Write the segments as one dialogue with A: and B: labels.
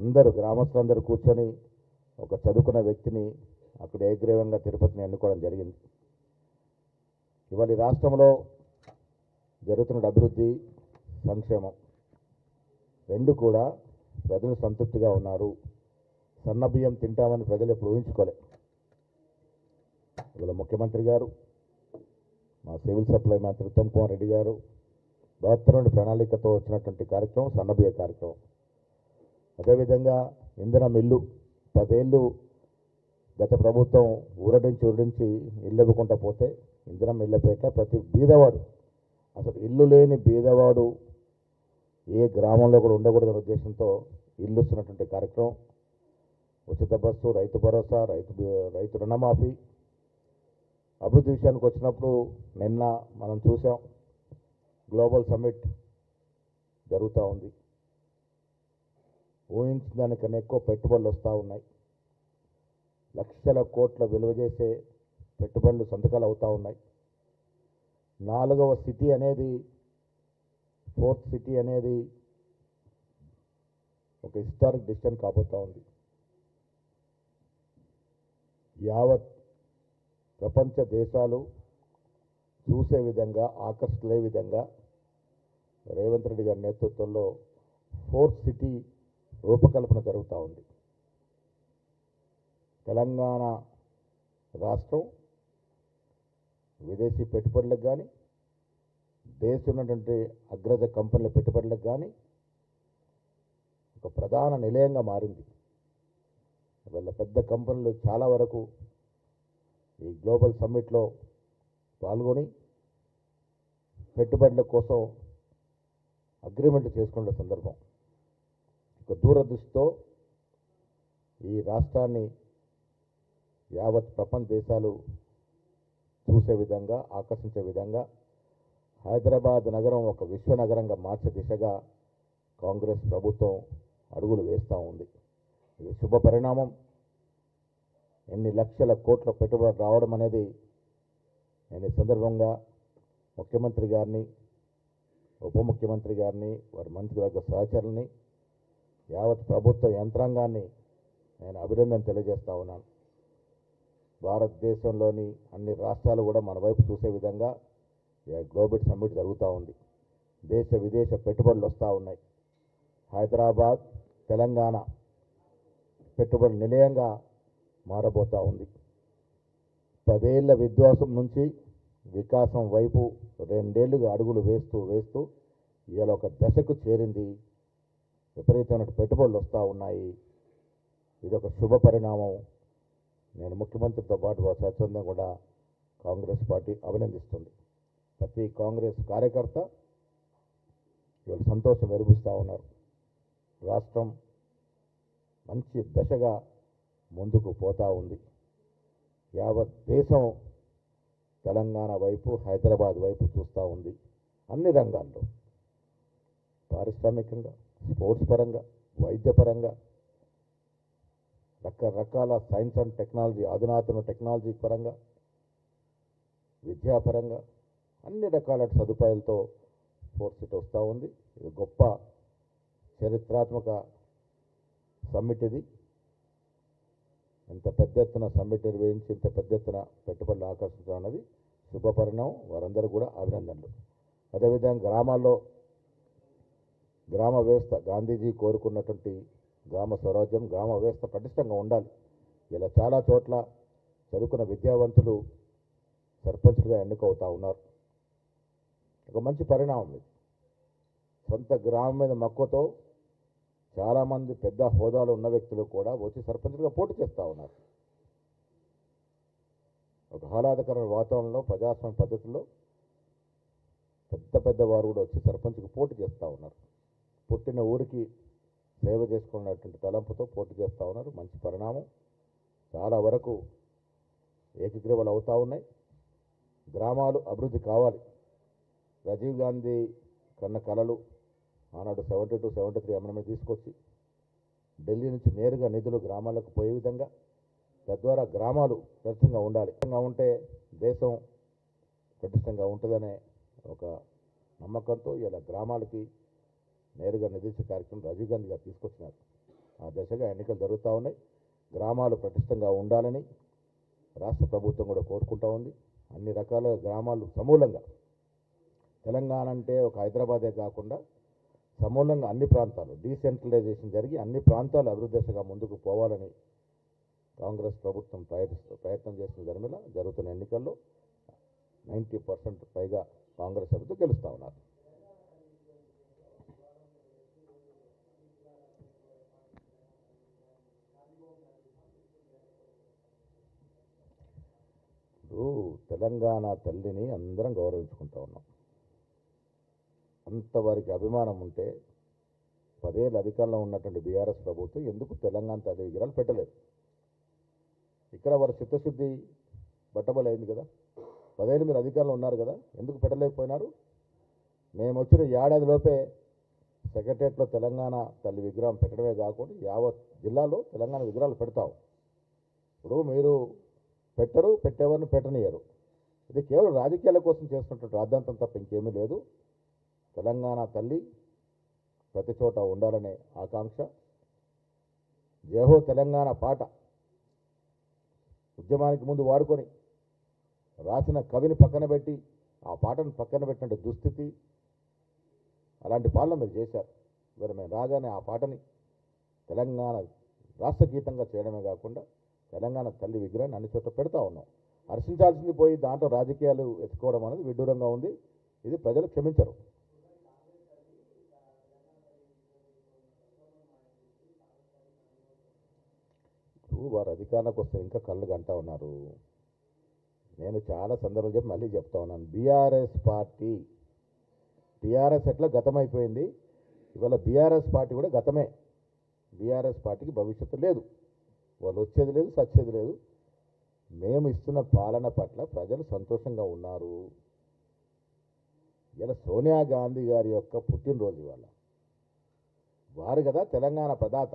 A: అందరూ గ్రామస్తులందరూ కూర్చొని ఒక చదువుకున్న వ్యక్తిని అక్కడ ఏగ్రీవంగా తిరుపతిని ఎన్నుకోవడం జరిగింది. ఇవాళ రాష్ట్రంలో జరుగుతున్న అభివృద్ధి సంక్షేమం. రెండు కూడా ప్రజలు సంతృప్తిగా ఉన్నారు. సన్న బియ్యం తింటామని ప్రజలు ఎప్పుడు ఊహించుకోలే. ఇవాళ ముఖ్యమంత్రి గారు మా సివిల్ సప్లై మంత్రి ఉత్తమ్ కుమార్ రెడ్డి గారు బహత్తరుడి ప్రణాళికతో వచ్చినటువంటి కార్యక్రమం సన్నబియ్య కార్యక్రమం. అదేవిధంగా ఇంధనం ఇల్లు పదేళ్ళు గత ప్రభుత్వం ఊరడించి ఊరడించి ఇల్లు ఇవ్వకుండా పోతే ఇంధనం ఇళ్ళపేట ప్రతి బీదవాడు అసలు ఇల్లు లేని బీదవాడు ఏ గ్రామంలో కూడా ఉండకూడదనే ఉద్దేశంతో ఇల్లు ఇస్తున్నటువంటి కార్యక్రమం. ఉచిత బస్సు రైతు భరోసా రైతు రైతు రుణమాఫీ. అభివృద్ధి విషయానికి వచ్చినప్పుడు నిన్న మనం చూసాం గ్లోబల్ సమ్మిట్ జరుగుతూ ఉంది. ఊహించిన దానికన్నా ఎక్కువ పెట్టుబడులు వస్తూ ఉన్నాయి. లక్షల కోట్ల విలువ చేసే పెట్టుబడులు సంతకాలు అవుతూ ఉన్నాయి. నాలుగవ సిటీ అనేది ఫోర్త్ సిటీ అనేది ఒక హిస్టారిక్ డిసిషన్ కాబోతూ ఉంది. యావత్ ప్రపంచ దేశాలు చూసే విధంగా ఆకర్షలే విధంగా రేవంత్ రెడ్డి గారి నేతృత్వంలో ఫోర్త్ సిటీ రూపకల్పన జరుగుతూ ఉంది. తెలంగాణ రాష్ట్రం విదేశీ పెట్టుబడులకు కానీ దేశం ఉన్నటువంటి అగ్రజ కంపెనీల పెట్టుబడులకు కానీ ఒక ప్రధాన నిలయంగా మారింది. వాళ్ళ పెద్ద కంపెనీలు చాలా వరకు ఈ గ్లోబల్ సమ్మిట్లో పాల్గొని పెట్టుబడుల కోసం అగ్రిమెంట్ చేసుకున్న సందర్భం. ఒక దూరదృష్టితో ఈ రాష్ట్రాన్ని యావత్ ప్రపంచ దేశాలు చూసే విధంగా ఆకర్షించే విధంగా హైదరాబాద్ నగరం ఒక విశ్వనగరంగా మార్చే దిశగా కాంగ్రెస్ ప్రభుత్వం అడుగులు వేస్తూ ఉంది. ఇది శుభ పరిణామం. ఎన్ని లక్షల కోట్ల పెట్టుబడి రావడం అనేది నేను ఈ సందర్భంగా ముఖ్యమంత్రి గారిని ఉప ముఖ్యమంత్రి గారిని వారి మంత్రివర్గ సహచరుల్ని యావత్ ప్రభుత్వ యంత్రాంగాన్ని నేను అభినందన తెలియజేస్తా ఉన్నాను. భారతదేశంలోని అన్ని రాష్ట్రాలు కూడా మన వైపు చూసే విధంగా గ్లోబల్ సమ్మిట్ జరుగుతూ ఉంది. దేశ విదేశ పెట్టుబడులు వస్తూ ఉన్నాయి. హైదరాబాద్ తెలంగాణ పెట్టుబడి నిలయంగా మారబోతూ ఉంది. పదేళ్ళ విధ్వాసం నుంచి వికాసం వైపు రెండేళ్ళుగా అడుగులు వేస్తూ వేస్తూ ఇవాళ ఒక దశకు చేరింది విపరీతమైన పెట్టుబడులు వస్తూ ఉన్నాయి. ఇది ఒక శుభ పరిణామం. నేను ముఖ్యమంత్రితో పాటు స్వచ్ఛందం కూడా కాంగ్రెస్ పార్టీ అభినందిస్తుంది. ప్రతి కాంగ్రెస్ కార్యకర్త ఇవాళ సంతోషం వెలిపిస్తూ ఉన్నారు. రాష్ట్రం మంచి దశగా ముందుకు పోతూ ఉంది. యావత్ దేశం తెలంగాణ వైపు హైదరాబాద్ వైపు చూస్తూ ఉంది. అన్ని రంగాల్లో. పారిశ్రామికంగా స్పోర్ట్స్ పరంగా వైద్యపరంగా రకరకాల సైన్స్ అండ్ టెక్నాలజీ అధునాతన టెక్నాలజీ పరంగా విద్యాపరంగా అన్ని రకాల సదుపాయాలతో స్పోర్ట్స్ సిటీ వస్తూ ఉంది. ఇది గొప్ప చరిత్రాత్మక సమ్మిట్ ఇది. ఇంత పెద్ద ఎత్తున సమ్మిట్ నిర్వహించి ఇంత పెద్ద ఎత్తున పెట్టుబడులు ఆకర్షించడం అన్నది శుభపరిణామం. వారందరూ కూడా అభినందనలు. అదేవిధంగా గ్రామాల్లో గ్రామ వ్యవస్థ గాంధీజీ కోరుకున్నటువంటి గ్రామ స్వరాజ్యం గ్రామ వ్యవస్థ పటిష్టంగా ఉండాలి. ఇలా చాలా చోట్ల చదువుకున్న విద్యావంతులు సర్పంచులుగా ఎన్నికవుతూ ఉన్నారు. ఒక మంచి పరిణామం ఇది. సొంత గ్రామం మీద మక్కువతో చాలామంది పెద్ద హోదాలో ఉన్న వ్యక్తులు కూడా వచ్చి సర్పంచులుగా పోటీ చేస్తూ ఉన్నారు. ఒక ఆహ్లాదకరమైన వాతావరణంలో ప్రజాస్వామ్య పద్ధతిలో పెద్ద పెద్ద వారు కూడా వచ్చి సర్పంచ్కి పోటీ చేస్తూ ఉన్నారు. పుట్టిన ఊరికి సేవ చేసుకున్నటువంటి తలంపుతో పోటీ చేస్తూ ఉన్నారు. మంచి పరిణామం. చాలా వరకు ఏకగ్రీవాలు అవుతూ ఉన్నాయి. గ్రామాలు అభివృద్ధి కావాలి. రాజీవ్ గాంధీ కన్న కళలు ఆనాడు seventy two seventy three amendment తీసుకొచ్చి ఢిల్లీ నుంచి నేరుగా నిధులు గ్రామాలకు పోయే విధంగా తద్వారా గ్రామాలు ప్రతిష్టంగా ఉండాలి. ఉంటే దేశం ప్రతిష్టంగా ఉంటుందనే ఒక నమ్మకంతో ఇలా గ్రామాలకి నేరుగా నిధించే కార్యక్రమం రాజీవ్ గాంధీ గారు తీసుకొచ్చినారు. ఆ దశగా ఎన్నికలు జరుగుతూ ఉన్నాయి. గ్రామాలు పటిష్టంగా ఉండాలని రాష్ట్ర ప్రభుత్వం కూడా కోరుకుంటా ఉంది. అన్ని రకాల గ్రామాలు సమూలంగా తెలంగాణ అంటే ఒక హైదరాబాదే కాకుండా సమూలంగా అన్ని ప్రాంతాలు డీసెంట్రలైజేషన్ జరిగి అన్ని ప్రాంతాలు అభివృద్ధి దశగా ముందుకు పోవాలని కాంగ్రెస్ ప్రభుత్వం ప్రయత్నిస్తూ ప్రయత్నం చేస్తున్న ధర్మిల జరుగుతున్న ఎన్నికల్లో నైంటీ పర్సెంట్ పైగా కాంగ్రెస్ అభివృద్ధి గెలుస్తూ ఉన్నారు ఇప్పుడు తెలంగాణ తల్లిని అందరం గౌరవించుకుంటూ ఉన్నాం. అంతవారికి అభిమానం ఉంటే పదేళ్ళు అధికారంలో ఉన్నటువంటి బీఆర్ఎస్ ప్రభుత్వం ఎందుకు తెలంగాణ తల్లి విగ్రహాలు పెట్టలేదు? ఇక్కడ వారి చిత్తశుద్ధి బట్టబలైంది కదా. పదేళ్ళు మీరు అధికారంలో ఉన్నారు కదా. ఎందుకు పెట్టలేకపోయినారు? మేము వచ్చిన ఏడాది లోపే సెక్రటరియట్లో తెలంగాణ తల్లి విగ్రహం పెట్టడమే కాకుండా యావత్ జిల్లాలో తెలంగాణ విగ్రహాలు పెడతాం. ఇప్పుడు మీరు పెట్టరు పెట్టేవారిని పెట్టనియరు. ఇది కేవలం రాజకీయాల కోసం చేస్తున్నటువంటి రాద్ధాంతం తప్ప ఇంకేమీ లేదు. తెలంగాణ తల్లి ప్రతి చోట ఉండాలనే ఆకాంక్ష. జయహో తెలంగాణ పాట. ఉద్యమానికి ముందు వాడుకొని రాసిన కవిని పక్కన పెట్టి ఆ పాటను పక్కన పెట్టిన దుస్థితి. అలాంటి పాలన మీరు చేశారు. మరి మేము రాగానే ఆ పాటని తెలంగాణ రాష్ట్ర గీతంగా చేయడమే కాకుండా తెలంగాణ తల్లి విగ్రహాన్ని అన్ని చోట్ల పెడతా ఉన్నాం. హర్షించాల్సింది పోయి దాంట్లో రాజకీయాలు ఎత్తుకోవడం అనేది విడ్డూరంగా ఉంది. ఇది ప్రజలు క్షమించరు. ఇప్పుడు వారు అధికారంలోకి వస్తే ఇంకా కళ్ళు గంటా ఉన్నారు. నేను చాలా సందర్భాలు చెప్పి మళ్ళీ చెప్తా ఉన్నాను. బీఆర్ఎస్ పార్టీ టీఆర్ఎస్ ఎట్లా గతమైపోయింది? ఇవాళ బీఆర్ఎస్ పార్టీ కూడా గతమే. బీఆర్ఎస్ పార్టీకి భవిష్యత్తు లేదు. వాళ్ళు వచ్చేది లేదు సచ్చేది లేదు. మేము ఇస్తున్న పాలన పట్ల ప్రజలు సంతోషంగా ఉన్నారు. ఇలా సోనియా గాంధీ గారి యొక్క పుట్టినరోజు ఇవాళ. వారు కదా తెలంగాణ ప్రదాత.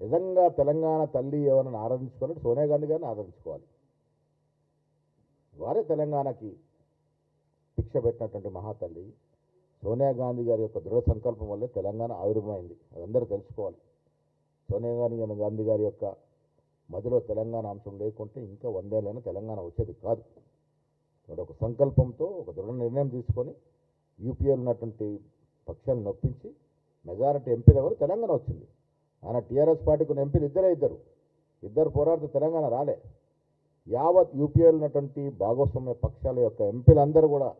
A: నిజంగా తెలంగాణ తల్లి ఎవరైనా ఆరాధించుకోవాలంటే సోనియా గాంధీ గారిని ఆరాధించుకోవాలి. వారే తెలంగాణకి శిక్ష పెట్టినటువంటి మహాతల్లి. సోనియా గాంధీ గారి యొక్క దృఢ సంకల్పం వల్లే తెలంగాణ ఆవిర్భమైంది అదందరూ తెలుసుకోవాలి. సోనియా గాంధీ గాంధీ గారి యొక్క మధ్యలో తెలంగాణ అంశం లేకుంటే ఇంకా వందేళ్ళైనా తెలంగాణ వచ్చేది కాదు. ఒక సంకల్పంతో ఒక దృఢ నిర్ణయం తీసుకొని యూపీఏలో ఉన్నటువంటి పక్షాలను నొప్పించి మెజారిటీ ఎంపీలు ఎవరు తెలంగాణ వచ్చింది. ఆయన టీఆర్ఎస్ పార్టీకి ఉన్న ఎంపీలు ఇద్దరే ఇద్దరు. ఇద్దరు పోరాడితే తెలంగాణ రాలే. యావత్ యూపీఏలో ఉన్నటువంటి భాగస్వామ్య పక్షాల యొక్క ఎంపీలందరూ కూడా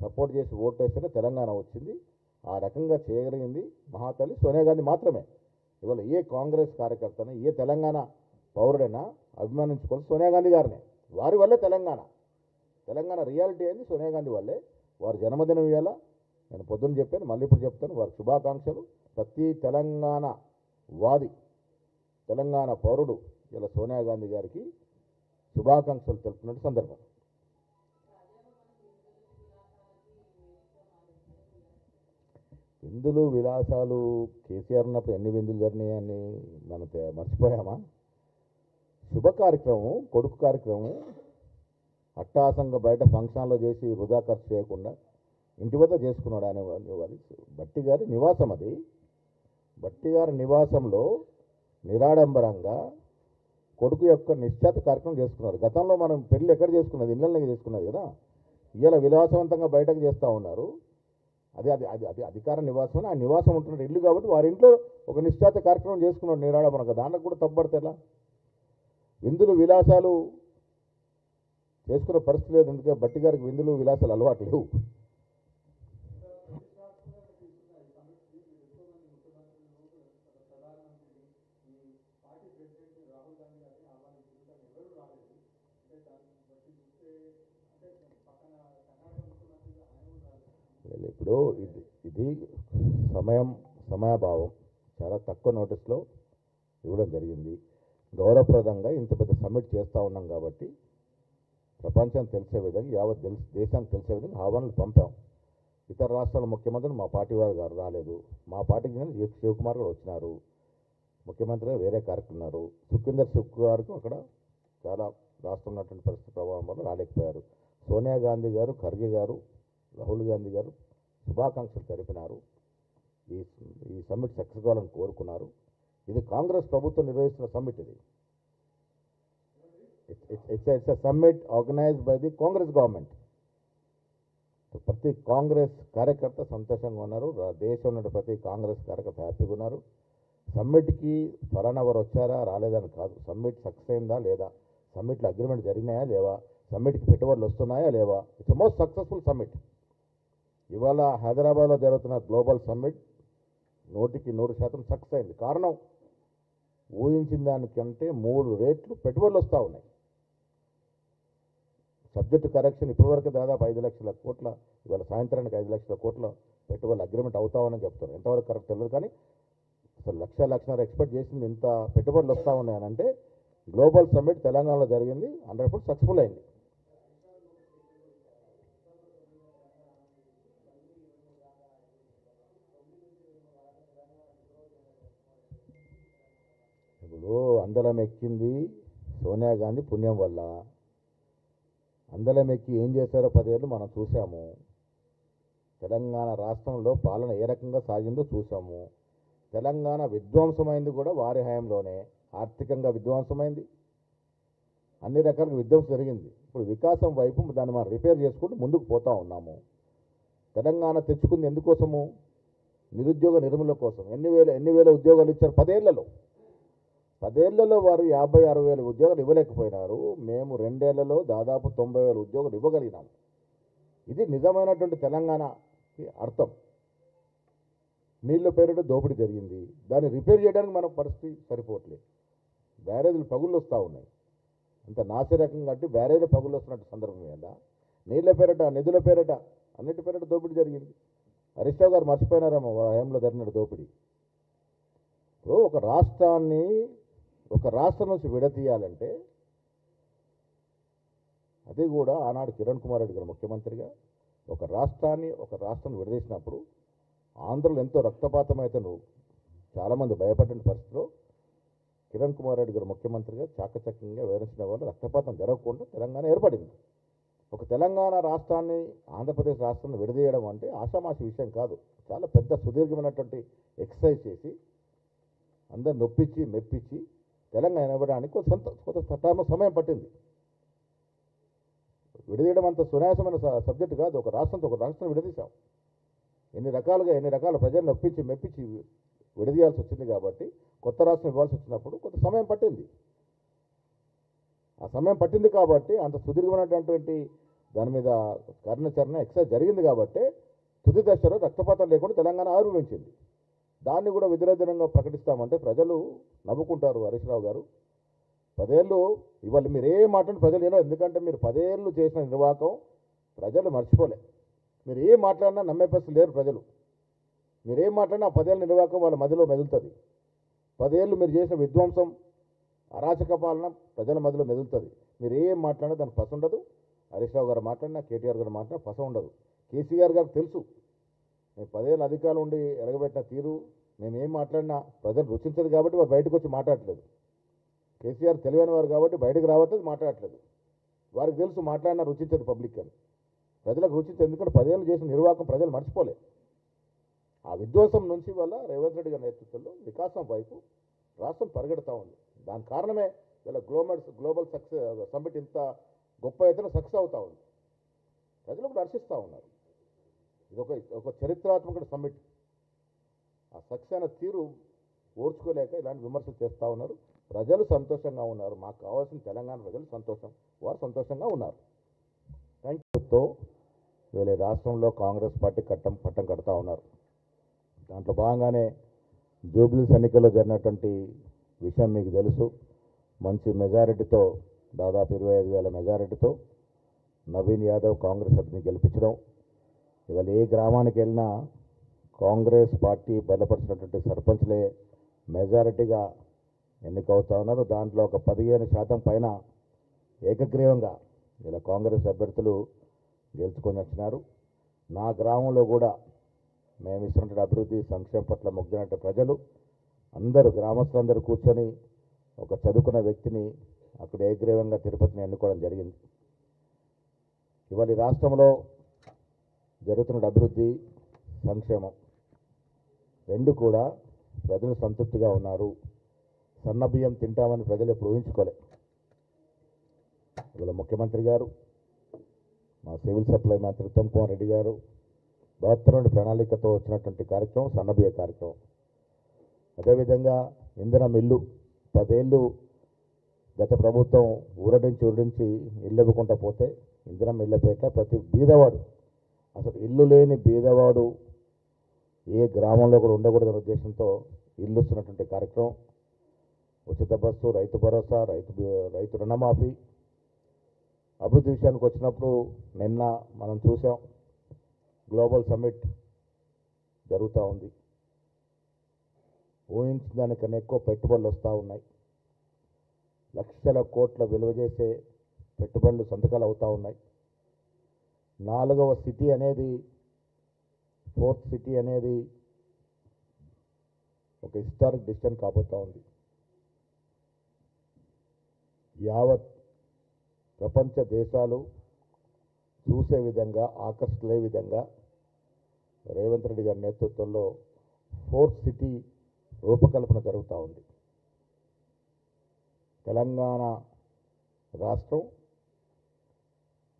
A: సపోర్ట్ చేసి ఓటు వేస్తేనే తెలంగాణ వచ్చింది. ఆ రకంగా చేయగలిగింది మహాతల్లి సోనియా గాంధీ మాత్రమే. ఇవాళ ఏ కాంగ్రెస్ కార్యకర్తను ఏ తెలంగాణ పౌరుడైనా? అభిమానించుకోవాలి. సోనియా గాంధీ గారినే. వారి వల్లే తెలంగాణ. తెలంగాణ రియాలిటీ అయింది సోనియా గాంధీ వల్లే. వారి జన్మదినం ఇవాళ నేను పొద్దున్న చెప్పాను మళ్ళీ ఇప్పుడు చెప్తాను. వారి శుభాకాంక్షలు. ప్రతి తెలంగాణ వాది తెలంగాణ పౌరుడు ఇలా సోనియా గాంధీ గారికి శుభాకాంక్షలు తెలుపుతున్న సందర్భం. విందులు విలాసాలు కేసీఆర్ ఉన్నప్పుడు ఎన్ని విందులు జరిగినాయని మనం మర్చిపోయామా? శుభ కార్యక్రమం కొడుకు కార్యక్రమం అట్టాసంగా బయట ఫంక్షన్లో చేసి వృధా ఖర్చు చేయకుండా ఇంటి వద్ద చేసుకున్నాడు ఆయన వాళ్ళు- బట్టి గారి నివాసం అది. బట్టి గారి నివాసంలో నిరాడంబరంగా కొడుకు యొక్క నిశ్చాత కార్యక్రమం చేసుకున్నారు. గతంలో మనం పెళ్ళి ఎక్కడ చేసుకున్నది? ఇళ్ళల్లో చేసుకున్నది కదా. ఇవాళ విలాసవంతంగా బయటకు చేస్తూ ఉన్నారు. అది అది అది అది అధికార నివాసం ఆ నివాసం ఉంటున్న ఇల్లు కాబట్టి వారి ఇంట్లో ఒక నిశ్చాత కార్యక్రమం చేసుకున్నాడు నిరాడంబరంగా. దాంట్లో కూడా తప్పబడితే ఎలా? విందులు విలాసాలు చేసుకునే పరిస్థితి లేదు. ఎందుకంటే బట్టి గారికి విందులు విలాసాలు అలవాటు లేవు. ఇప్పుడు ఇది ఇది సమయం సమయాభావం. చాలా తక్కువ నోటీస్లో ఇవ్వడం జరిగింది. గౌరవప్రదంగా ఇంత పెద్ద సమ్మిట్ చేస్తూ ఉన్నాం కాబట్టి ప్రపంచానికి తెలిసే విధంగా యావత్ తెలిసి దేశానికి తెలిసే విధంగా ఆహ్వానాలు పంపాం. ఇతర రాష్ట్రాల ముఖ్యమంత్రులు మా పార్టీ వారు గారు రాలేదు. మా పార్టీకి చెందిన శివకుమార్ గారు వచ్చినారు. ముఖ్యమంత్రిగా వేరే కార్యక్రమం ఉన్నారు. సుఖేందర్ సుఖ్ గారికి అక్కడ చాలా రాష్ట్రం ఉన్నటువంటి పరిస్థితి ప్రభావం వల్ల రాలేకపోయారు. సోనియా గాంధీ గారు ఖర్గే గారు రాహుల్ గాంధీ గారు శుభాకాంక్షలు తెలిపినారు. ఈ ఈ సమ్మిట్ సక్సెస్ కావాలని కోరుకున్నారు. ఇది కాంగ్రెస్ ప్రభుత్వం నిర్వహిస్తున్న సమ్మిట్ ఇది. It's it's summit organised by the Congress government ప్రతి కాంగ్రెస్ కార్యకర్త సంతోషంగా ఉన్నారు. రా- ఉన్న ప్రతి కాంగ్రెస్ కార్యకర్త హ్యాపీగా ఉన్నారు. సమ్మిట్కి ఫలానా వారు వచ్చారా రాలేదని కాదు. సమ్మిట్ సక్సెస్ అయిందా లేదా? సమ్మిట్లో అగ్రిమెంట్ జరిగినాయా లేవా? సమ్మిట్కి పెట్టుబడులు వస్తున్నాయా లేవా? ఇట్స్ మోస్ట్ సక్సెస్ఫుల్ సమ్మిట్ ఇవాళ హైదరాబాద్లో జరుగుతున్న గ్లోబల్ సమ్మిట్ నూటికి నూరు శాతం సక్సెస్ అయింది. కారణం? ఊహించిన దానికంటే మూడు రేట్లు పెట్టుబడులు వస్తూ ఉన్నాయి. సబ్జెక్టు కరెక్షన్ ఇప్పటివరకు దాదాపు ఐదు లక్షల కోట్ల ఇవాళ సాయంత్రానికి ఐదు లక్షల కోట్ల పెట్టుబడులు అగ్రిమెంట్ అవుతామని చెప్తారు ఎంతవరకు కరెక్ట్ తెలియదు కానీ అసలు లక్ష లక్షన్నర ఎక్స్పెక్ట్ చేసింది ఇంత పెట్టుబడులు వస్తూ ఉన్నాయనంటే గ్లోబల్ సమ్మిట్ తెలంగాణలో జరిగింది. హండ్రెడ్ పర్సెంట్ సక్సెస్ఫుల్ అయింది. అందలం ఎక్కింది సోనియా గాంధీ పుణ్యం వల్ల. అందలం ఎక్కి ఏం చేశారో పదేళ్ళు మనం చూసాము తెలంగాణ రాష్ట్రంలో పాలన ఏ రకంగా సాగిందో చూసాము తెలంగాణ విధ్వంసమైంది కూడా వారి హయాంలోనే. ఆర్థికంగా విధ్వంసమైంది. అన్ని రకాలుగా విధ్వంసం జరిగింది. ఇప్పుడు వికాసం వైపు దాన్ని మనం రిపేర్ చేసుకుంటూ ముందుకు పోతా ఉన్నాము. తెలంగాణ తెచ్చుకుంది ఎందుకోసము? నిరుద్యోగ నిర్మూలన కోసం. ఎన్ని వేల ఎన్ని వేల ఉద్యోగాలు ఇచ్చారు పదేళ్ళలో? పదేళ్ళలో వారు యాభై అరవై వేల ఉద్యోగాలు ఇవ్వలేకపోయినారు. మేము రెండేళ్ళలో దాదాపు తొంభై వేల ఉద్యోగాలు ఇవ్వగలిగినాము. ఇది నిజమైనటువంటి తెలంగాణకి అర్థం. నీళ్ళ పేరిట దోపిడీ జరిగింది. దాన్ని రిపేర్ చేయడానికి మన పరిస్థితి సరిపోవట్లేదు. బ్యారేజీలు పగుళ్ళు వస్తూ ఉన్నాయి. అంత నాసిరకం కట్టి బ్యారేజీలు పగుళ్ళు వస్తున్నట్టు సందర్భం మీద నీళ్ళ పేరిట నిధుల పేరిట అన్నిటి పేరిట దోపిడీ జరిగింది. హరీష్ గారు మర్చిపోయినారేమో వాళ్ళ హయాంలో జరిగిన దోపిడీ. ఇప్పుడు ఒక రాష్ట్రాన్ని ఒక రాష్ట్రం నుంచి విడతీయాలంటే అది కూడా ఆనాడు కిరణ్ కుమార్ రెడ్డి గారు ముఖ్యమంత్రిగా ఒక రాష్ట్రాన్ని ఒక రాష్ట్రం విడదీసినప్పుడు ఆంధ్రలో ఎంతో రక్తపాతం అయితే నువ్వు చాలామంది భయపడిన పరిస్థితిలో కిరణ్ కుమార్ రెడ్డి గారు ముఖ్యమంత్రిగా చాకచక్యంగా వివరించిన వల్ల రక్తపాతం జరగకుండా తెలంగాణ ఏర్పడింది. ఒక తెలంగాణ రాష్ట్రాన్ని ఆంధ్రప్రదేశ్ రాష్ట్రాన్ని విడదీయడం అంటే ఆషామాషి విషయం కాదు. చాలా పెద్ద సుదీర్ఘమైనటువంటి ఎక్సర్సైజ్ చేసి అందరు నొప్పించి మెప్పించి తెలంగాణ ఇవ్వడానికి కొంత సొంత కొంత సటామ సమయం పట్టింది. విడదీయడం అంత సునాయాసమైన సబ్జెక్ట్ కాదు. ఒక రాష్ట్రంతో ఒక రాష్ట్రం విడదీశాం. ఎన్ని రకాలుగా ఎన్ని రకాల ప్రజలను ఒప్పించి మెప్పించి విడదీయాల్సి వచ్చింది కాబట్టి కొత్త రాష్ట్రం ఇవ్వాల్సి వచ్చినప్పుడు కొంత సమయం పట్టింది. ఆ సమయం పట్టింది కాబట్టి అంత సుదీర్ఘమైనటువంటి దాని మీద కర్ణచరణ ఎక్సైజ్ జరిగింది కాబట్టి తుది దశలో రక్తపాతం లేకుండా తెలంగాణ ఆవిర్భవించింది. దాన్ని కూడా విధిరజనంగా ప్రకటిస్తామంటే ప్రజలు నవ్వుకుంటారు హరీష్ రావు గారు. పదేళ్ళు ఇవాళ మీరు ఏ మాట్లాడిన ప్రజలు వినరు. ఎందుకంటే మీరు పదేళ్ళు చేసిన నిర్వాహకం ప్రజలు మర్చిపోలే. మీరు ఏం మాట్లాడినా నమ్మే పరిస్థితి లేరు ప్రజలు. మీరు ఏం మాట్లాడినా ఆ పదేళ్ళ నిర్వాహకం వాళ్ళ మదిలో మెదులుతుంది. పదేళ్ళు మీరు చేసిన విధ్వంసం అరాచక పాలన ప్రజల మధ్యలో మెదులుతుంది. మీరు ఏం మాట్లాడినా దానికి పస ఉండదు. హరీష్ రావు గారు మాట్లాడినా కేటీఆర్ గారు మాట్లాడినా పస ఉండదు. కేసీఆర్ గారికి తెలుసు. మేము పదేళ్ళు అధికారులు ఉండి ఎరగబెట్టిన తీరు మేము ఏం మాట్లాడినా ప్రజలు రుచించదు కాబట్టి వారు బయటకు వచ్చి మాట్లాడట్లేదు. కేసీఆర్ తెలివైన వారు కాబట్టి బయటకు రావట్లేదు మాట్లాడట్లేదు. వారికి తెలుసు మాట్లాడినా రుచించదు పబ్లిక్ అని. ప్రజలకు రుచించదు ఎందుకంటే పదేళ్ళు చేసిన నిర్వాహకం ప్రజలు మర్చిపోలే. ఆ విధ్వంసం నుంచి వల్ల రేవంత్ రెడ్డి గారి నేతృత్వంలో వికాసం వైపు రాష్ట్రం పరిగెడతా ఉంది. దాని కారణమే ఇలా గ్లోబల్ గ్లోబల్ సక్సెస్ సమ్మిట్ ఇంత గొప్ప ఎత్తున సక్సెస్ అవుతూ ఉంది. ప్రజలు కూడా ఉన్నారు. ఇదొక ఒక చరిత్రాత్మక సమ్మిట్. ఆ సక్సెస్ తీరు ఓర్చుకోలేక ఇలాంటి విమర్శలు చేస్తూ ఉన్నారు. ప్రజలు సంతోషంగా ఉన్నారు. మాకు కావాల్సిన తెలంగాణ ప్రజలు సంతోషం. వారు సంతోషంగా ఉన్నారు. థ్యాంక్ వీళ్ళ రాష్ట్రంలో కాంగ్రెస్ పార్టీ కట్టం పట్టం కడతా ఉన్నారు. దాంట్లో భాగంగానే జూబ్లీస్ ఎన్నికల్లో జరిగినటువంటి విషయం మీకు తెలుసు. మంచి మెజారిటీతో దాదాపు ఇరవై ఐదు వేల మెజారిటీతో నవీన్ యాదవ్ కాంగ్రెస్ అభ్యర్థిని గెలిపించడం. ఇవాళ ఏ గ్రామానికి వెళ్ళినా కాంగ్రెస్ పార్టీ బలపరిచినటువంటి సర్పంచ్లే మెజారిటీగా ఎన్నికవుతా ఉన్నారు. దాంట్లో ఒక పదిహేను శాతం పైన ఏకగ్రీవంగా ఇలా కాంగ్రెస్ అభ్యర్థులు గెలుచుకొని వచ్చినారు. నా గ్రామంలో కూడా మేము ఇస్తున్నటువంటి అభివృద్ధి సంక్షేమం పట్ల మొగ్గినట్టు ప్రజలు అందరూ గ్రామస్తులందరూ కూర్చొని ఒక చదువుకున్న వ్యక్తిని అక్కడ ఏగ్రీవంగా తిరుపతిని ఎన్నుకోవడం జరిగింది. ఇవాళ రాష్ట్రంలో జరుగుతున్న అభివృద్ధి సంక్షేమం. రెండు కూడా ప్రజలు సంతృప్తిగా ఉన్నారు. సన్న బియ్యం తింటామని ప్రజలు ఎప్పుడు ఊహించుకోలే. ఇవాళ ముఖ్యమంత్రి గారు మా సివిల్ సప్లై మంత్రి ఉత్తమ్ కుమార్ రెడ్డి గారు బహత్తరుడి ప్రణాళికతో వచ్చినటువంటి కార్యక్రమం సన్నబియ్య కార్యక్రమం. అదేవిధంగా ఇంధనం ఇల్లు పదేళ్ళు గత ప్రభుత్వం ఊరడించి ఊరడించి ఇల్లు ఇవ్వకుండా పోతే ఇంధనం ఇళ్ళపేట ప్రతి బీదవాడు అసలు ఇల్లు లేని బీదవాడు ఏ గ్రామంలో కూడా ఉండకూడదనే ఉద్దేశంతో ఇల్లు ఇస్తున్నటువంటి కార్యక్రమం. ఉచిత బస్సు రైతు భరోసా రైతు రైతు రుణమాఫీ. అభివృద్ధి విషయానికి వచ్చినప్పుడు నిన్న మనం చూసాం గ్లోబల్ సమ్మిట్ జరుగుతూ ఉంది. ఊహించిన దానికన్నా ఎక్కువ పెట్టుబడులు వస్తూ ఉన్నాయి. లక్షల కోట్ల విలువ చేసే పెట్టుబడులు సంతకాలు అవుతూ ఉన్నాయి. నాలుగవ సిటీ అనేది ఫోర్త్ సిటీ అనేది ఒక హిస్టారిక్ డిసిషన్ కాబోతూ ఉంది. యావత్ ప్రపంచ దేశాలు చూసే విధంగా ఆకర్షలే విధంగా రేవంత్ రెడ్డి గారి నేతృత్వంలో ఫోర్త్ సిటీ రూపకల్పన జరుగుతూ ఉంది. తెలంగాణ రాష్ట్రం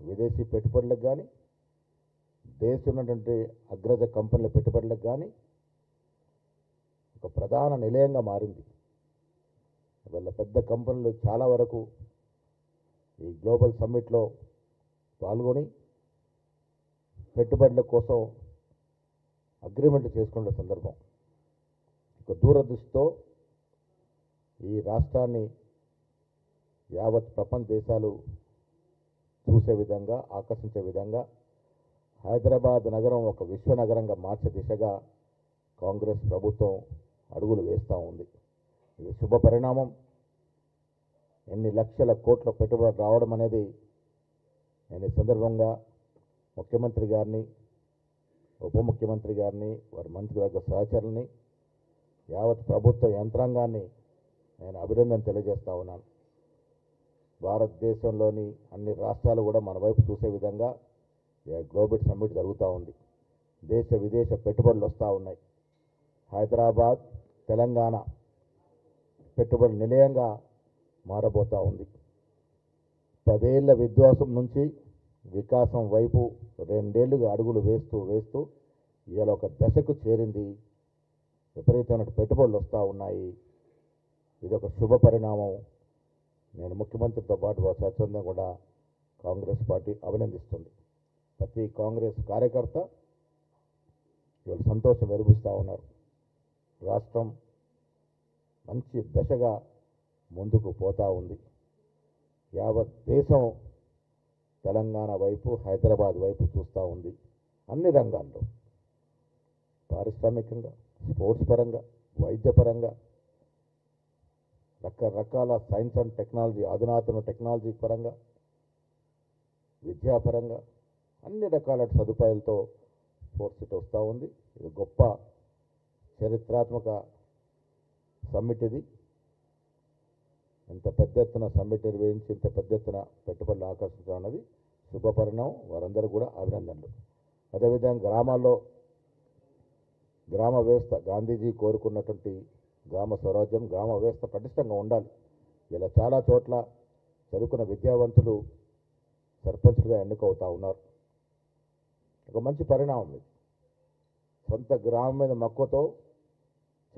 A: విదేశీ పెట్టుబడులకు కానీ దేశం ఉన్నటువంటి అగ్రజ కంపెనీల పెట్టుబడులకు కానీ ఒక ప్రధాన నిలయంగా మారింది. వాళ్ళ పెద్ద కంపెనీలు చాలా వరకు ఈ గ్లోబల్ సమ్మిట్లో పాల్గొని పెట్టుబడుల కోసం అగ్రిమెంట్ చేసుకునే సందర్భం. ఒక దూరదృష్టితో ఈ రాష్ట్రాన్ని యావత్ ప్రపంచ దేశాలు చూసే విధంగా ఆకర్షించే విధంగా హైదరాబాద్ నగరం ఒక విశ్వ నగరంగా మార్చే దిశగా కాంగ్రెస్ ప్రభుత్వం అడుగులు వేస్తూ ఉంది. ఇది శుభ పరిణామం. ఎన్ని లక్షల కోట్ల పెట్టుబడి రావడం అనేది నేను ఈ సందర్భంగా ముఖ్యమంత్రి గారిని ఉప ముఖ్యమంత్రి గారిని వారి మంత్రివర్గ సహచరుల్ని యావత్ ప్రభుత్వ యంత్రాంగాన్ని నేను అభినందన తెలియజేస్తా ఉన్నాను. భారతదేశంలోని అన్ని రాష్ట్రాలు కూడా మన వైపు చూసే విధంగా గ్లోబల్ సమ్మిట్ జరుగుతూ ఉంది. దేశ విదేశ పెట్టుబడులు వస్తూ ఉన్నాయి. హైదరాబాద్ తెలంగాణ పెట్టుబడి నిలయంగా మారబోతూ ఉంది. పదేళ్ళ విధ్వాసం నుంచి వికాసం వైపు రెండేళ్ళుగా అడుగులు వేస్తూ వేస్తూ ఇవాళ ఒక దశకు చేరింది. విపరీతమైన పెట్టుబడులు వస్తూ ఉన్నాయి. ఇది ఒక శుభ పరిణామం. నేను ముఖ్యమంత్రితో పాటు వారి స్వచ్ఛందం కూడా కాంగ్రెస్ పార్టీ అభినందిస్తుంది. ప్రతి కాంగ్రెస్ కార్యకర్త ఇవాళ సంతోషం వెలిగిస్తూ ఉన్నారు. రాష్ట్రం మంచి దశగా ముందుకు పోతా ఉంది. యావత్ దేశం తెలంగాణ వైపు హైదరాబాద్ వైపు చూస్తూ ఉంది. అన్ని రంగాల్లో. పారిశ్రామికంగా స్పోర్ట్స్ పరంగా వైద్యపరంగా రకరకాల సైన్స్ అండ్ టెక్నాలజీ అధునాతన టెక్నాలజీ పరంగా విద్యాపరంగా అన్ని రకాల సదుపాయాలతో ఫోర్త్ సిటీ వస్తూ ఉంది. ఇది గొప్ప చరిత్రాత్మక సమ్మిట్ ఇది. ఇంత పెద్ద ఎత్తున సమ్మిట్ నిర్వహించి ఇంత పెద్ద ఎత్తున పెట్టుబడులు ఆకర్షించడం అన్నది శుభపరిణామం వారందరూ కూడా అభినందనలు. అదేవిధంగా గ్రామాల్లో గ్రామ వ్యవస్థ గాంధీజీ కోరుకున్నటువంటి గ్రామ స్వరాజ్యం గ్రామ వ్యవస్థ పటిష్టంగా ఉండాలి. ఇలా చాలా చోట్ల చదువుకున్న విద్యావంతులు సర్పంచులుగా ఎన్నికవుతా ఉన్నారు. ఒక మంచి పరిణామం ఇది. సొంత గ్రామం మీద మక్కువతో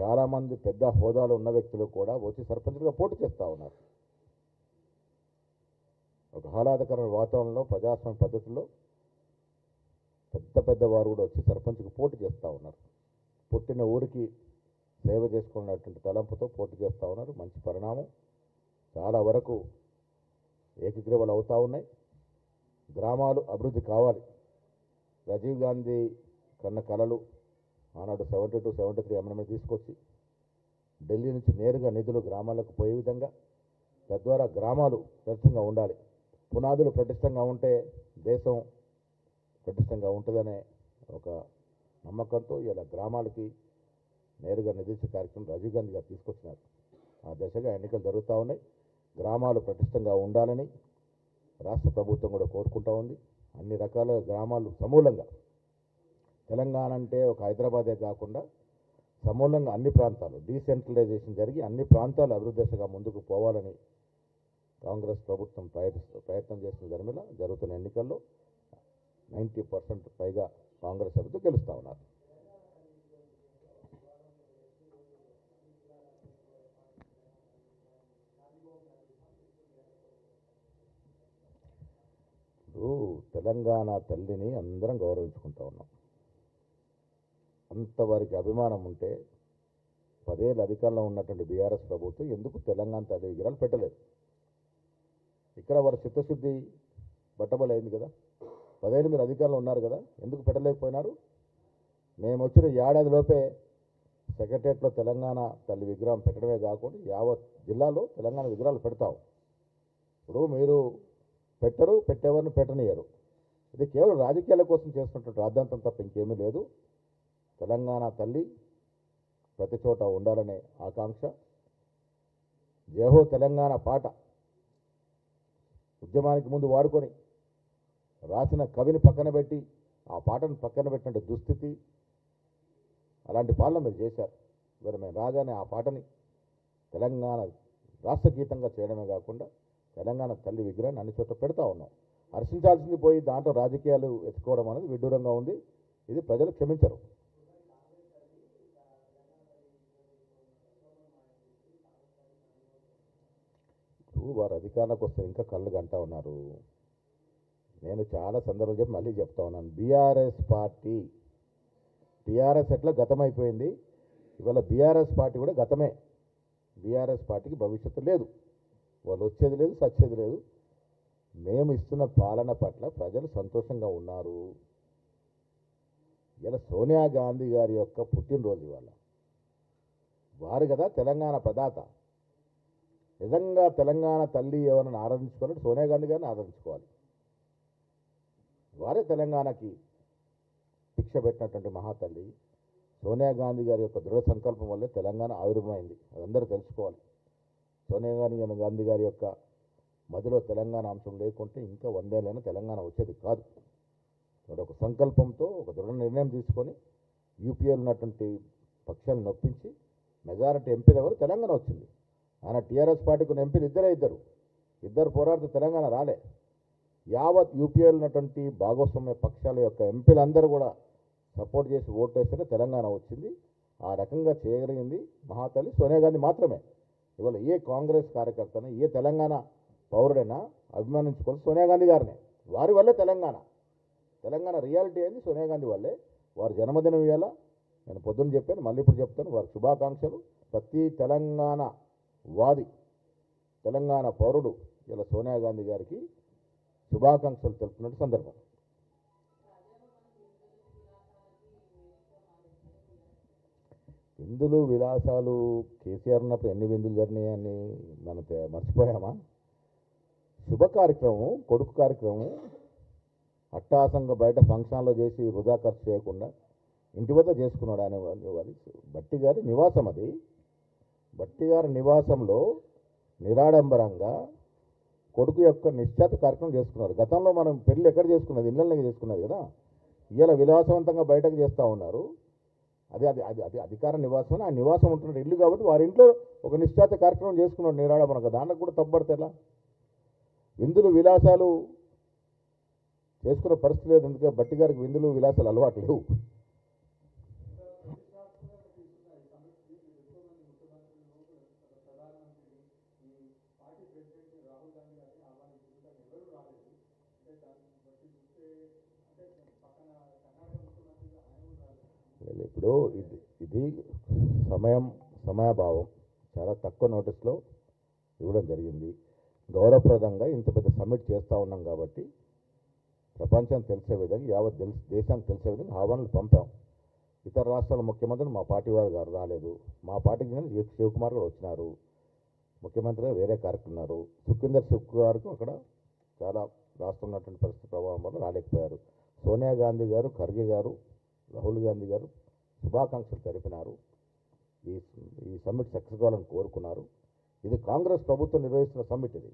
A: చాలామంది పెద్ద హోదాలో ఉన్న వ్యక్తులు కూడా వచ్చి సర్పంచులుగా పోటీ చేస్తూ ఉన్నారు. ఒక ఆహ్లాదకరమైన వాతావరణంలో ప్రజాస్వామ్య పద్ధతిలో పెద్ద పెద్ద వారు కూడా వచ్చి సర్పంచ్కి పోటీ చేస్తూ ఉన్నారు. పుట్టిన ఊరికి సేవ చేసుకున్నటువంటి తలంపుతో పోటీ చేస్తూ ఉన్నారు. మంచి పరిణామం. చాలా వరకు ఏకగ్రీవాలు అవుతూ ఉన్నాయి. గ్రామాలు అభివృద్ధి కావాలి. రాజీవ్ గాంధీ కన్న కళలు ఆనాడు seventy two seventy three amendment తీసుకొచ్చి ఢిల్లీ నుంచి నేరుగా నిధులు గ్రామాలకు పోయే విధంగా తద్వారా గ్రామాలు ప్రతిష్టంగా ఉండాలి. పునాదులు ప్రతిష్టంగా ఉంటే దేశం ప్రతిష్టంగా ఉంటుందనే ఒక నమ్మకంతో ఇలా గ్రామాలకి నేరుగా నిధించే కార్యక్రమం రాజీవ్ గాంధీ గారు తీసుకొచ్చినారు. ఆ దశగా ఎన్నికలు జరుగుతూ ఉన్నాయి. గ్రామాలు పటిష్టంగా ఉండాలని రాష్ట్ర ప్రభుత్వం కూడా కోరుకుంటా ఉంది. అన్ని రకాల గ్రామాలు సమూలంగా తెలంగాణ అంటే ఒక హైదరాబాదే కాకుండా సమూలంగా అన్ని ప్రాంతాలు డీసెంట్రలైజేషన్ జరిగి అన్ని ప్రాంతాలు అభివృద్ధి దశగా ముందుకు పోవాలని కాంగ్రెస్ ప్రభుత్వం ప్రయత్నిస్తూ ప్రయత్నం చేసిన దరిమిల జరుగుతున్న ఎన్నికల్లో నైంటీ పర్సెంట్ పైగా కాంగ్రెస్ అభివృద్ధి గెలుస్తూ ఉన్నారు ఇప్పుడు తెలంగాణ తల్లిని అందరం గౌరవించుకుంటూ ఉన్నాం. అంతవరకు అభిమానం ఉంటే పదేళ్ళు అధికారంలో ఉన్నటువంటి బీఆర్ఎస్ ప్రభుత్వం ఎందుకు తెలంగాణ తల్లి విగ్రహాలు పెట్టలేదు? ఇక్కడ వారి చిత్తశుద్ధి బట్టబలైంది కదా. పదేళ్ళు మీరు అధికారంలో ఉన్నారు కదా ఎందుకు పెట్టలేకపోయినారు? మేము వచ్చిన ఏడాది లోపే సెక్రటరియట్లో తెలంగాణ తల్లి విగ్రహం పెట్టడమే కాకుండా యావత్ జిల్లాలో తెలంగాణ విగ్రహాలు పెడతాం. ఇప్పుడు మీరు పెట్టరు పెట్టేవారిని పెట్టనియరు ఇది కేవలం రాజకీయాల కోసం చేస్తున్నటువంటి రాద్ధాంతం తప్ప ఇంకేమీ లేదు. తెలంగాణ తల్లి ప్రతి చోట ఉండాలనే ఆకాంక్ష. జయహో తెలంగాణ పాట. ఉద్యమానికి ముందు వాడుకొని రాసిన కవిని పక్కన పెట్టి ఆ పాటను పక్కన పెట్టినట్టు దుస్థితి. అలాంటి పాలన మీరు చేశారు. ఇవాళ మేము రాగానే ఆ పాటని తెలంగాణ రాష్ట్ర గీతంగా చేయడమే కాకుండా తెలంగాణ తల్లి విగ్రహాన్ని అన్ని చోట్ల పెడతా ఉన్నాం. హర్షించాల్సింది పోయి దాంట్లో రాజకీయాలు ఎత్తుకోవడం అనేది విడ్డూరంగా ఉంది. ఇది ప్రజలు క్షమించరు. ఇప్పుడు వారు అధికారంలోకి వస్తే ఇంకా కళ్ళు గంటా ఉన్నారు. నేను చాలా సందర్భాలు చెప్పి మళ్ళీ చెప్తా ఉన్నాను. బీఆర్ఎస్ పార్టీ టీఆర్ఎస్ ఎట్లా గతమైపోయింది? ఇవాళ బీఆర్ఎస్ పార్టీ కూడా గతమే. బీఆర్ఎస్ పార్టీకి భవిష్యత్తు లేదు. వాళ్ళు వచ్చేది లేదు సచ్చేది లేదు. మేము ఇస్తున్న పాలన పట్ల ప్రజలు సంతోషంగా ఉన్నారు. ఇలా సోనియా గాంధీ గారి యొక్క పుట్టినరోజు ఇవాళ. వారు కదా తెలంగాణ ప్రదాత. నిజంగా తెలంగాణ తల్లి ఎవరిని ఆరాధించుకోవాలంటే సోనియా గాంధీ గారిని ఆరాధించుకోవాలి. వారే తెలంగాణకి శిక్ష పెట్టినటువంటి మహాతల్లి. సోనియా గాంధీ గారి యొక్క దృఢ సంకల్పం వల్లే తెలంగాణ ఆవిర్భమైంది అదందరూ తెలుసుకోవాలి. సోనియా గాంధీ గాంధీ గారి యొక్క మధ్యలో తెలంగాణ అంశం లేకుంటే ఇంకా వందేళ్ళైనా తెలంగాణ వచ్చేది కాదు. ఒక సంకల్పంతో ఒక దృఢ నిర్ణయం తీసుకొని యూపీఏలో ఉన్నటువంటి పక్షాలను నొప్పించి మెజారిటీ ఎంపీలు ఎవరు తెలంగాణ వచ్చింది. ఆయన టీఆర్ఎస్ పార్టీకి ఉన్న ఎంపీలు ఇద్దరే ఇద్దరు. ఇద్దరు పోరాడితే తెలంగాణ రాలే. యావత్ యూపీఏలో ఉన్నటువంటి భాగస్వామ్య పక్షాల యొక్క ఎంపీలందరూ కూడా సపోర్ట్ చేసి ఓటు వేస్తేనే తెలంగాణ వచ్చింది. ఆ రకంగా చేయగలిగింది మహాతల్లి సోనియా గాంధీ మాత్రమే. ఇవాళ ఏ కాంగ్రెస్ కార్యకర్తన ఏ తెలంగాణ పౌరుడైనా అభిమానించుకోవాలి సోనియా గాంధీ గారినే. వారి వల్లే తెలంగాణ. తెలంగాణ రియాలిటీ అయింది సోనియా గాంధీ వల్లే. వారి జన్మదినం ఇవాళ నేను పొద్దున్న చెప్పాను మళ్ళీ ఇప్పుడు చెప్తాను. వారి శుభాకాంక్షలు. ప్రతి తెలంగాణ వాది తెలంగాణ పౌరుడు ఇలా సోనియా గాంధీ గారికి శుభాకాంక్షలు తెలుపుతున్నట్టు సందర్భం. విందులు విలాసాలు కేసీఆర్ ఉన్నప్పుడు ఎన్ని విందులు జరినాయని మనం మర్చిపోయామా? శుభ కార్యక్రమం కొడుకు కార్యక్రమం అట్టాసంగా బయట ఫంక్షన్లో చేసి వృధా ఖర్చు చేయకుండా ఇంటి వద్ద చేసుకున్నాడు ఆయన వారి బట్టి గారి నివాసం అది. బట్టి గారి నివాసంలో నిరాడంబరంగా కొడుకు యొక్క నిశ్చాత కార్యక్రమం చేసుకున్నారు. గతంలో మనం పెళ్ళి ఎక్కడ చేసుకున్నది? ఇళ్ళకి చేసుకున్నది కదా. ఇవాళ విలాసవంతంగా బయటకు చేస్తూ ఉన్నారు. అది అది అది అది అధికార నివాసం ఆ నివాసం ఉంటున్న ఇల్లు కాబట్టి వారి ఇంట్లో ఒక నిశ్చాత కార్యక్రమం చేసుకున్నాడు మనకు దాంట్లో కూడా తప్పబడితే ఎలా? విందులు విలాసాలు చేసుకునే పరిస్థితి లేదు ఎందుకంటే బట్టి గారికి విందులు విలాసాలు అలవాటు లేవు. ఇప్పుడు ఇది ఇది సమయం సమయభావం. చాలా తక్కువ నోటీస్లో ఇవ్వడం జరిగింది. గౌరవప్రదంగా ఇంత పెద్ద సమ్మిట్ చేస్తూ ఉన్నాం కాబట్టి ప్రపంచం తెలిసే విధంగా యావత్ తెలిసి దేశానికి తెలిసే విధంగా ఆహ్వానాలు పంపాం. ఇతర రాష్ట్రాల ముఖ్యమంత్రులు మా పార్టీ వారు గారు రాలేదు. మా పార్టీకి చెందిన శివకుమార్ గారు వచ్చినారు. ముఖ్యమంత్రిగా వేరే కార్యక్రమారు ఉన్నారు. సుఖేందర్ సుఖ్ గారికి అక్కడ చాలా రాష్ట్రం ఉన్నటువంటి పరిస్థితి ప్రభావం వల్ల రాలేకపోయారు. సోనియా గాంధీ గారు ఖర్గే గారు రాహుల్ గాంధీ గారు శుభాకాంక్షలు తెలిపినారు. ఈ ఈ సమ్మిట్ సక్సెస్ కావాలని కోరుకున్నారు. ఇది కాంగ్రెస్ ప్రభుత్వం నిర్వహిస్తున్న సమ్మిట్ ఇది.